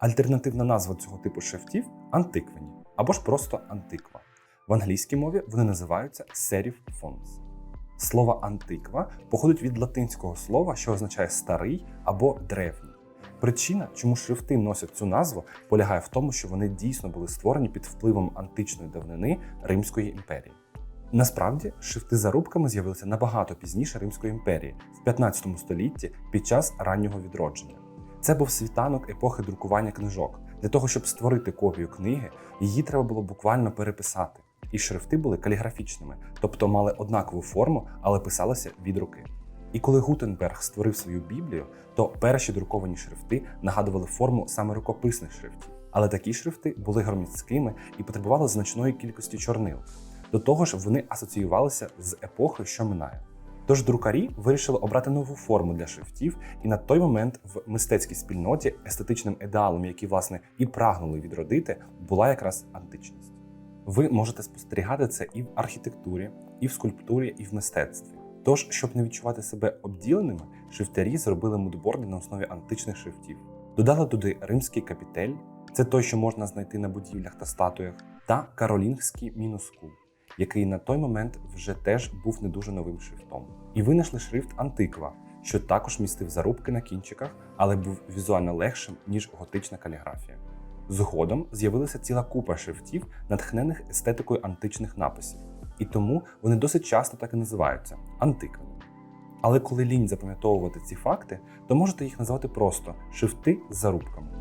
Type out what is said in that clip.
Альтернативна назва цього типу шрифтів антиквені або ж просто антиква. В англійській мові вони називаються serif fonts. Слово антиква походить від латинського слова, що означає старий або древній. Причина, чому шрифти носять цю назву, полягає в тому, що вони дійсно були створені під впливом античної давнини Римської імперії. Насправді, шрифти за рубками з'явилися набагато пізніше Римської імперії, в 15 столітті під час раннього відродження. Це був світанок епохи друкування книжок. Для того, щоб створити копію книги, її треба було буквально переписати. І шрифти були каліграфічними, тобто мали однакову форму, але писалися від руки. І коли Гутенберг створив свою Біблію, то перші друковані шрифти нагадували форму саме рукописних шрифтів. Але такі шрифти були громіськими і потребували значної кількості чорнил. До того ж, вони асоціювалися з епохою, що минає. Тож друкарі вирішили обрати нову форму для шрифтів, і на той момент в мистецькій спільноті естетичним ідеалом, який власне і прагнули відродити, була якраз античність. Ви можете спостерігати це і в архітектурі, і в скульптурі, і в мистецтві. Тож, щоб не відчувати себе обділеними, шрифтарі зробили мудборди на основі античних шрифтів. Додали туди римський капітель, це той, що можна знайти на будівлях та статуях, та каролінгський мінускул, який на той момент вже теж був не дуже новим шрифтом. І винайшли шрифт Антиква, що також містив зарубки на кінчиках, але був візуально легшим, ніж готична каліграфія. Згодом з'явилася ціла купа шрифтів, натхнених естетикою античних написів, і тому вони досить часто так і називаються антиквені. Але коли лінь запам'ятовувати ці факти, то можете їх назвати просто шрифти з зарубками.